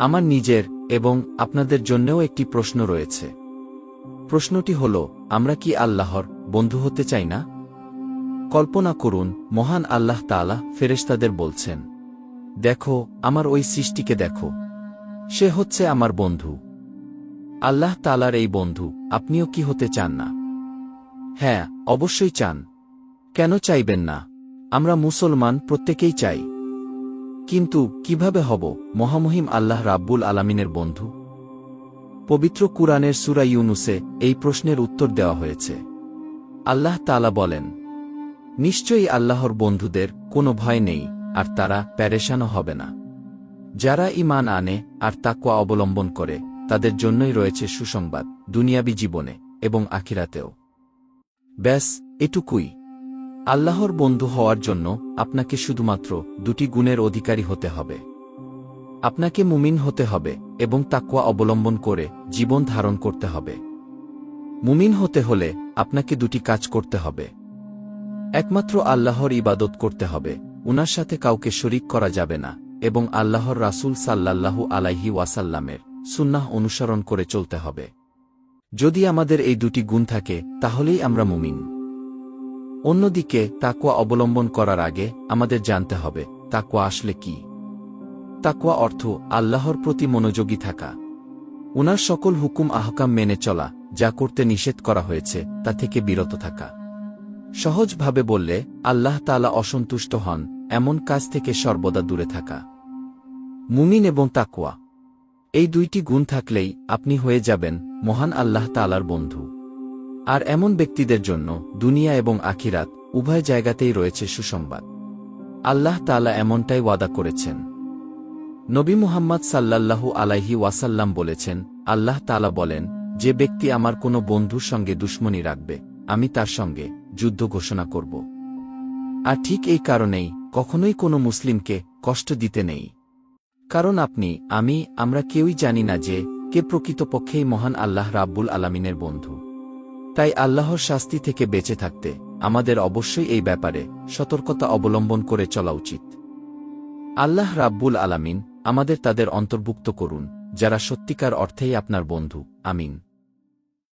আমার নিজের এবং আপনাদের জন্যও একটি প্রশ্ন রয়েছে। প্রশ্নটি হল, আমরা কি আল্লাহর বন্ধু হতে চাই না? কল্পনা করুন, মহান আল্লাহ তাআলা ফেরেশতাদের বলছেন, দেখো, আমার ওই সৃষ্টিকে দেখো। সে হচ্ছে আমার বন্ধু। আল্লাহ তালার এই বন্ধু, আপনিও কি হতে চান না? হ্যাঁ অবশ্যই চান। কেন চাইবেন না? আমরা মুসলমান প্রত্যেকেই চাই। কিন্তু কীভাবে হব, মহামহিম আল্লাহ রাব্বুল আলামিনের বন্ধু? পবিত্র কুরআনের সুরা ইউনুসে এই প্রশ্নের উত্তর দেওয়া হয়েছে। আল্লাহ তালা বলেন, নিশ্চয়ই আল্লাহর বন্ধুদের কোনো ভয় নেই, আর তারা প্যারেশানও হবে না। যারা ইমান আনে আর তাকওয়া অবলম্বন করে, তাদের জন্যই রয়েছে সুসংবাদ, দুনিয়াবি জীবনে এবং আখিরাতেও। ব্যাস, এটুকুই। আল্লাহর বন্ধু হওয়ার জন্য আপনাকে শুধুমাত্র দুটি গুণের অধিকারী হতে হবে। আপনাকে মুমিন হতে হবে এবং তাকওয়া অবলম্বন করে জীবন ধারণ করতে হবে। মুমিন হতে হলে আপনাকে দুটি কাজ করতে হবে। একমাত্র আল্লাহর ইবাদত করতে হবে, উনার সাথে কাউকে শরিক করা যাবে না এবং আল্লাহর রাসূল সাল্লাল্লাহু আলাইহি ওয়াসাল্লামের সুন্নাহ অনুসরণ করে চলতে হবে। যদি আমাদের এই দুটি গুণ থাকে, তাহলেই আমরা মুমিন। অন্যদিকে, তাকওয়া অবলম্বন করার আগে আমাদের জানতে হবে, তাকওয়া আসলে কি? তাকওয়া অর্থ আল্লাহর প্রতি মনোযোগী থাকা। উনার সকল হুকুম আহকাম মেনে চলা, যা করতে নিষেধ করা হয়েছে, তা থেকে বিরত থাকা। সহজভাবে বললে, আল্লাহ তালা অসন্তুষ্ট হন, এমন কাজ থেকে সর্বদা দূরে থাকা। মুমিন এবং তাকওয়া। এই দুইটি গুণ থাকলেই আপনি হয়ে যাবেন মহান আল্লাহ তালার বন্ধু। আর এমন ব্যক্তিদের জন্য দুনিয়া এবং আখিরাত উভয় জায়গাতেই রয়েছে সুসংবাদ। আল্লাহ তালা এমনটাই ওয়াদা করেছেন। নবী মুহাম্মদ সাল্লাল্লাহু আলাইহি ওয়াসাল্লাম বলেছেন, আল্লাহ তালা বলেন, যে ব্যক্তি আমার কোনো বন্ধুর সঙ্গে দুশ্মনী রাখবে, আমি তার সঙ্গে যুদ্ধ ঘোষণা করব। আর ঠিক এই কারণেই কখনোই কোনো মুসলিমকে কষ্ট দিতে নেই। কারণ আপনি, আমি, আমরা কেউই জানি না যে কে প্রকৃতপক্ষেই মহান আল্লাহ রাব্বুল আলামিনের বন্ধু। তাই আল্লাহর শাস্তি থেকে বেঁচে থাকতে আমাদের অবশ্যই এই ব্যাপারে সতর্কতা অবলম্বন করে চলা উচিত। আল্লাহ রাব্বুল আলামিন আমাদের তাদের অন্তর্ভুক্ত করুন, যারা সত্যিকার অর্থেই আপনার বন্ধু। আমিন।